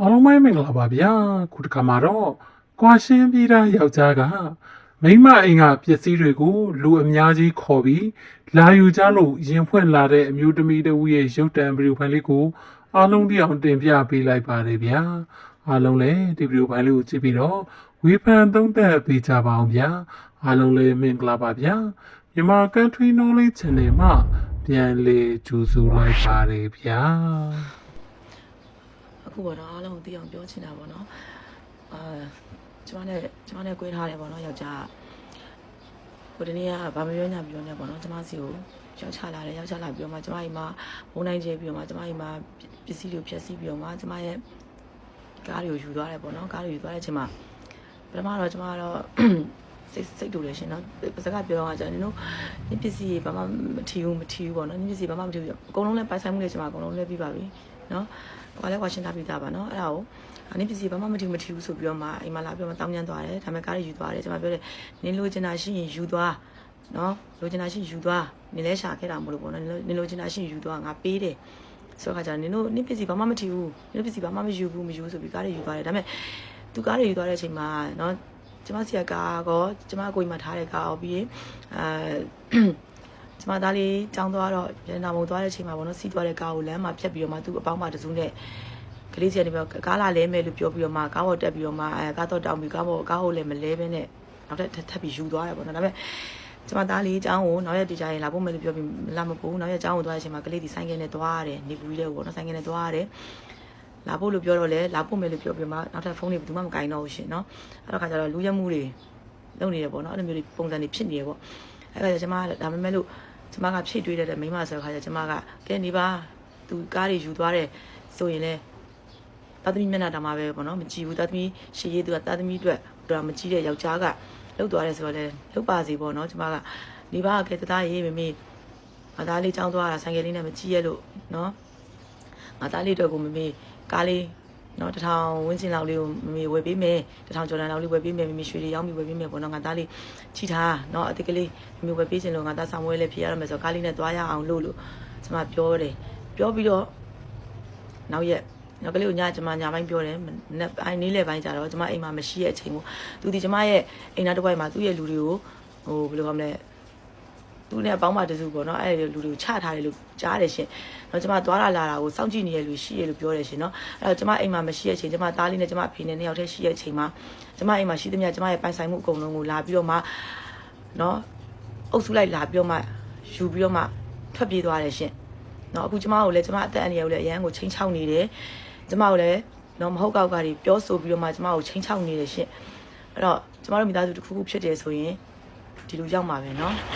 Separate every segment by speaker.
Speaker 1: အားလုံးပဲမင်္ဂလာပါဗျာခုတစ်ခါမှာတော့ကွာရှင်းပြီးသားယောက်ျားကမိန်းမအိမ်ကပစ္စည်းတွေကိုလူအများကြီးခေါ်ပြီးလာယူကြလို့ရင်ဖွင့်လာတဲ့အမျိုးသမီးတစ်ဦးရဲ့ရုပ်တံဗီဒီယိုဖိုင်လေးကိုအားလုံးဒီအောင်တင်ပြပေးလိုက်ပါတယ်ဗျာအားလုံးလည်းဒီဗီဒီယိုဖိုင်လေးကိုကြည့်ပြီးတော့ဝေဖန်သုံးသပ်ပေးကြပါအောင်ဗျာအားလုံးလည်းမင်္ဂလာပါဗျာမြန်မာ Country Knowledge Channel မှာပြန်လေကြိုဆိုလိုက်ပါတယ်ဗျာ
Speaker 2: အ ခုပေါ့နော်အားလုံးကိုသိအောင်ပြောချင်တာပေါ့နော်အာကျွန်မနဲ့ကျွန်မနဲ့꿰ထားတယ်ပေါ့နော်ယောက်ျားဟိုဒီနေ့ကဗာမပြောညာပြောနေပေါ့နော်ကျွန်မစီကိုရောက်ချလာတယ်ရောက်ချလာပြီးတော့မှကျွန်မအိမ်မှာဘုံနိုင်ကျဲပြီးတော့မှကျွန်မအိမ်မှာပစ္စည်းတွေဖြည့်ဆည်းပြီးတော့မှကျွန်မရဲ့ကားတွေကိုယူသွားတယ်ပေါ့နော်ကားတွေယူသွားတဲ့အချိန်မှာပထမတော့ကျွန်မကတော့ စိတ်စိတ်တူတယ်ရှင်နော်ပစကပြောတော့ကျွန်တော်တို့ဒီပစ္စည်းဘာမှမထီဘူးမထီဘူးပေါ့နော်ဒီပစ္စည်းဘာမှမထီဘူးအကုန်လုံးလည်းပိုင်ဆိုင်မှုတွေကျွန်မအကုန်လုံးလည်းပြီးပါပြီနော်ဟိုလည်းကွာရှင်းထားပြီးသားပါနော်အဲ့ဒါကိုအနည်းပစ္စည်းဘာမှမထီဘူးမထီဘူးဆိုပြီးတော့မှအိမ်မှာလာပြီးတော့မှတောင်းကျမ်းသွားတယ်ဒါပေမဲ့ကားတွေယူသွားတယ်ကျွန်မပြောတယ်နင်းလိုချင်တာရှိရင်ယူသွားနော်လိုချင်တာရှိရင်ယူသွားနင်းလဲရှာခဲ့တာမလို့ပေါ့နော်နင်းလိုချင်တာရှိရင်ယူသွားငါပေးတယ်ဆိုတော့ခါကျနင်တို့နင်းပစ္စည်းဘာမှမထီဘူးနင်တို့ပစ္စည်းဘာမှမယူဘူးမယူဆိုပြီးကားတွေယူသွားတယ်ဒါပေမဲ့သူကားတွေယူသွားတဲ့အချိန်မှာနော် ကျမစီကကားကောကျမအကိုကြီးမှထားတဲ့ကားကောပြီးရင်အဲကျမသားလေးကြောင်းသွားတော့ရန်နာမုံသွားတဲ့အချိန်မှာပေါ့နော်စီးသွားတဲ့ကားကိုလမ်းမှာဖြတ်ပြီးတော့မှသူ့အပေါင်းပါတစုနဲ့ကလေးစီကနေပြီးတော့ကားလာလဲမယ်လို့ပြောပြီးတော့မှကားပေါ်တက်ပြီးတော့မှအဲကားတော့တောင်းပြီးကားပေါ်ကားကိုလည်းမလဲဘဲနဲ့နောက်ထပ်ထပ်ပြီးယူသွားတယ်ပေါ့နော်ဒါပေမဲ့ကျမသားလေးအကြောင်းကိုနောက်ရက်ဒီကြရင်လာဖို့မယ်လို့ပြောပြီးလာမပို့နောက်ရက်အကြောင်းကိုသွားတဲ့အချိန်မှာကလေးဒီဆိုင်ကနဲ့သွားရတယ်နေပူကြီးတဲ့ကိုပေါ့နော်ဆိုင်ကနဲ့သွားရတယ် လာဖို့လို့ပြောတော့လဲလာဖို့မယ်လို့ပြောပြီးမှနောက်ထပ်ဖုန်းတွေဘယ်သူမှမကင်တော့ဘူးရှင်နော်အဲ့တော့ခါကျတော့လူရက်မှုတွေလုပ်နေတယ်ပေါ့နော်အဲ့လိုမျိုးတွေပုံစံတွေဖြစ်နေတယ်ပေါ့အဲ့ဒါကျမဒါပေမဲ့လို့ကျမကဖြည့်တွေးတဲ့မိန်းမဆိုတဲ့ခါကျကျမကကဲနေပါသူကားတွေယူသွားတယ်ဆိုရင်လဲသားသမီးမျက်နှာတောင်မှပဲပေါ့နော်မကြည့်ဘူးသားသမီးရှေ့ရေးသူကသားသမီးအတွက်တော့မကြည့်တဲ့ယောက်ျားကလှုပ်သွားတယ်ဆိုတော့လဲလှုပ်ပါစီပေါ့နော်ကျမကနေပါကဲတသားရေးမမေငါသားလေးចောင်းသွားတာဆိုင်ကယ်လေးနဲ့မကြည့်ရလို့နော် ငါသားလေးအတွက်ကိုမမေကားလေးနော်တထောင်ဝင်းစင်လောက်လေးကိုမမေဝယ်ပေးမယ်တထောင်ကျော်တန်လောက်လေးဝယ်ပေးမယ်မမေရွှေလေးရောင်းပြီးဝယ်ပေးမယ်ပေါ့နော်ငါသားလေးချီထားနော်အတိတ်ကလေးမမေဝယ်ပေးချင်လို့ငါသားဆောင်ဝဲလေးဖြစ်ရတော့မယ်ဆိုတော့ကားလေးနဲ့သွားရအောင်လို့လို့ကျမပြောတယ်ပြောပြီးတော့နောက်ရက်နောက်ကလေးကိုညကျမညပိုင်းပြောတယ်နက်အိုင်နေလေပိုင်းကြတော့ကျမအိမ်မှာမရှိတဲ့အချိန်ကိုသူဒီကျမရဲ့အိမ်သားတစ်ဝိုက်မှာသူ့ရဲ့လူတွေကိုဟိုဘယ်လိုခေါမလဲ သူနဲ့အပေါင်းပါတစုပေါ့နော်အဲ့ဒီလူတွေကိုချထားတယ်လို့ကြားတယ်ရှင်။တော့ကျမသွားလာလာတာကိုစောင့်ကြည့်နေရလူရှိရလို့ပြောတယ်ရှင်နော်။အဲ့တော့ကျမအိမ်မှာမရှိတဲ့အချိန်ကျမသားလေးနဲ့ကျမအဖေနဲ့နှစ်ယောက်တည်းရှိတဲ့အချိန်မှာကျမအိမ်မှာရှိသမျှကျမရဲ့ပိုင်ဆိုင်မှုအကုန်လုံးကိုလာပြီးတော့မှနော်အုပ်စုလိုက်လာပြီးတော့မှယူပြီးတော့မှထွက်ပြေးသွားတယ်ရှင်။နော်အခုကျမကိုလည်းကျမအသက်အန္တရာယ်ကိုလည်းအရန်ကိုချိန်ချောက်နေတယ်။ကျမကိုလည်းနော်မဟုတ်ကောက်ကတွေပြောဆိုပြီးတော့မှကျမကိုချိန်ချောက်နေတယ်ရှင်။အဲ့တော့ကျမတို့မိသားစုတစ်ခုခုဖြစ်တယ်ဆိုရင်ဒီလိုရောက်မှာပဲနော်။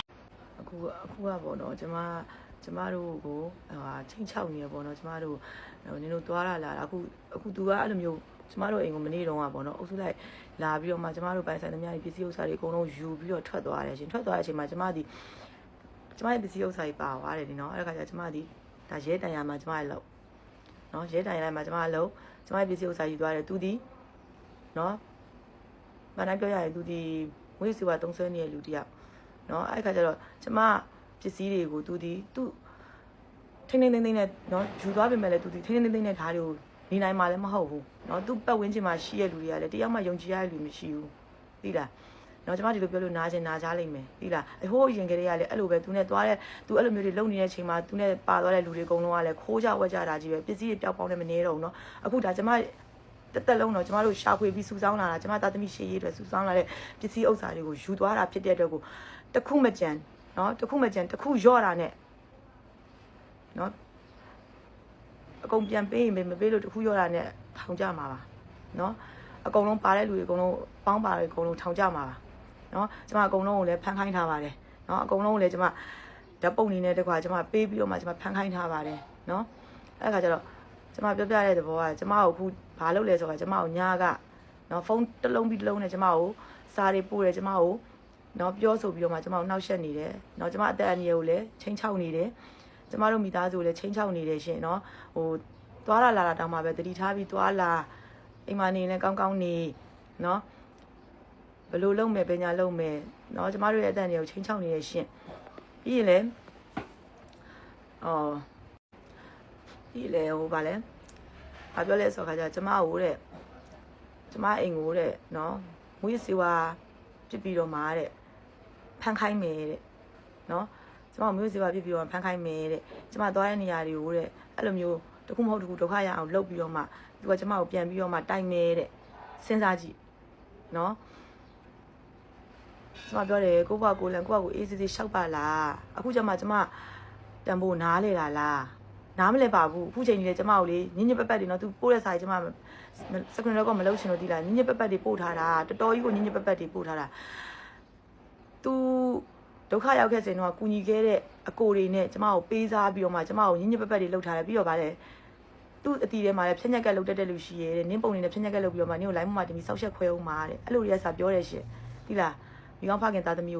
Speaker 2: အခုအခုကပေါ့နော်ကျမကျမတို့ကိုဟာချိန်ချောက်နေရပေါ့နော်ကျမတို့နင်တို့သွားလာလာအခုအခု तू ကအဲ့လိုမျိုးကျမတို့အိမ်ကိုမနေ့တုန်းကပေါ့နော်အုပ်စုလိုက်လာပြီးတော့မှကျမတို့ပိုင်ဆိုင်သမျှပစ္စည်းဥစ္စာတွေအကုန်လုံးယူပြီးတော့ထွက်သွားတယ်ရှင်ထွက်သွားတဲ့အချိန်မှာကျမဒီကျမရဲ့ပစ္စည်းဥစ္စာတွေပါသွားတယ်ဒီနော်အဲ့ဒါကကျကျမဒီဒါရဲတန်ရမှာကျမရဲ့လောက်နော်ရဲတန်ရလိုက်မှာကျမရဲ့လောက်ကျမရဲ့ပစ္စည်းဥစ္စာယူသွားတယ်သူဒီနော်မနိုင်ပြောရရင်သူဒီဝိစီဝါတုံးဆွဲနေတဲ့လူတယောက် နော်အဲ့ခါကျတော့ကျမပစ္စည်းတွေကိုသူဒီသူထိနေနေနေနဲ့နော်ယူသွားပြင်မဲ့လည်းသူဒီထိနေနေနေနဲ့ဓာတ်တွေကိုနေနိုင်မှာလည်းမဟုတ်ဘူးနော်သူပတ်ဝန်းကျင်မှာရှိရလူတွေကလည်းတရားမှယုံကြည်ရတဲ့လူမရှိဘူးသိလားနော်ကျမဒီလိုပြောလို့နားကျင်နားကြားလိမ့်မယ်သိလားအဟိုးအရင်ကလေးကလည်းအဲ့လိုပဲသူနဲ့သွားတဲ့သူအဲ့လိုမျိုးတွေလုံနေတဲ့ချိန်မှာသူနဲ့ပါသွားတဲ့လူတွေအကုန်လုံးကလည်းခိုးကြဝက်ကြတာကြီးပဲပစ္စည်းတွေပျောက်ပေါင်းနေမနေတော့ဘူးနော်အခုဒါကျမတက်တက်လုံးတော့ကျမတို့ရှာဖွေပြီးစူဆောင်းလာတာကျမသားသမီးရှေ့ရေးအတွက်စူဆောင်းလာတဲ့ပစ္စည်းဥစ္စာတွေကိုယူသွားတာဖြစ်တဲ့အတွက်ကို တခုမကြံเนาะတခုမကြံတခုရော့တာနဲ့เนาะအကုန်ပြန်ပေးရင်မပေးလို့တခုရော့တာနဲ့ထောင်ကြမှာပါเนาะအကုန်လုံးပါတဲ့လူတွေအကုန်လုံးပေါင်းပါတွေအကုန်လုံးထောင်ကြမှာပါเนาะကျမအကုန်လုံးကိုလည်းဖန်ခိုင်းထားပါတယ်เนาะအကုန်လုံးကိုလည်းကျမဓာတ်ပုံနေနဲ့တကွာကျမပေးပြီးတော့မှကျမဖန်ခိုင်းထားပါတယ်เนาะအဲ့ခါကျတော့ကျမပြောပြတဲ့သဘောကကျမကိုအခုဘာလုပ်လဲဆိုတော့ကျမကိုညာကနော်ဖုန်းတစ်လုံးပြီးတစ်လုံးနဲ့ကျမကိုစာတွေပို့တယ်ကျမကို နော်ပြောဆိုပြီးတော့မှကျမကိုနှောက်ယှက်နေတယ်နော်ကျမအသက်အန္တရာယ်ကိုလည်းချိန်ချောက်နေတယ်ကျမတို့မိသားစုကိုလည်းချိန်ချောက်နေတယ်ရှင်နော်ဟိုသွားလာလာတာတောင်မှပဲတတိထားပြီးသွားလာအိမ်မနေလည်းကောင်းကောင်းနေနော်ဘယ်လိုလုပ်မယ်ပညာလုပ်မယ်နော်ကျမတို့ရဲ့အသက်အန္တရာယ်ကိုချိန်ချောက်နေရရှင်ပြီးရင်လည်းအော်ပြီးလေဟိုဗာလဲ။ဘာပြောလဲဆိုတော့ခါကျကျမကိုတဲ့ကျမအိမ်ကိုတဲ့နော်မွေးစီဝါပြစ်ပြီးတော့မှာတဲ့ ဖန်ခိုင်းမယ်တဲ့နော်ကျမမျိုးစီဝါပြစ်ပြီးတော့ဖန်ခိုင်းမယ်တဲ့ကျမသွားတဲ့နေရာတွေကိုတဲ့အဲ့လိုမျိုးတခုမဟုတ်တခုဒုက္ခရအောင်လုပ်ပြီးတော့မှသူကကျမကိုပြန်ပြီးတော့မှတိုင်မယ်တဲ့စဉ်းစားကြည့်နော်ကျမပြောတယ်ကိုဘကိုလန်ကိုဘကိုအေးစစ်စစ်ရှောက်ပါလားအခုကျမကျမတန်ဖို့နားလေတာလားနားမလဲပါဘူးအခုချိန်ကြီးလေကျမကိုလေညင်ညင်ပက်ပက်တွေနော်သူပို့တဲ့စာကြီးကျမစကွန်တော့ကမလုပ်ချင်လို့ဒီလားညင်ညင်ပက်ပက်တွေပို့ထားတာတော်တော်ကြီးကိုညင်ညင်ပက်ပက်တွေပို့ထားတာ သူဒုက္ခရောက်ခဲ့စဉ်တော့ကူညီခဲ့တဲ့အကိုတွေနဲ့ကျမကိုပေးစားပြီးတော့မှကျမကိုညင်ညင်ပက်ပက်တွေလှုပ်ထားတယ်ပြီးတော့ဗါတယ်သူ့အတီထဲမှာလည်းဖြက်ညက်ကက်လှုပ်တတ်တဲ့လူရှိရဲတဲ့နင်းပုံနေနဲ့ဖြက်ညက်ကက်လှုပ်ပြီးတော့မှနင်းကိုလိုင်းမမတင်ပြီးစောက်ချက်ခွဲအောင်မှာတဲ့အဲ့လိုရစပြောတယ်ရှင်ဒီလားမိကောင်းဖခင်သားသမီးကို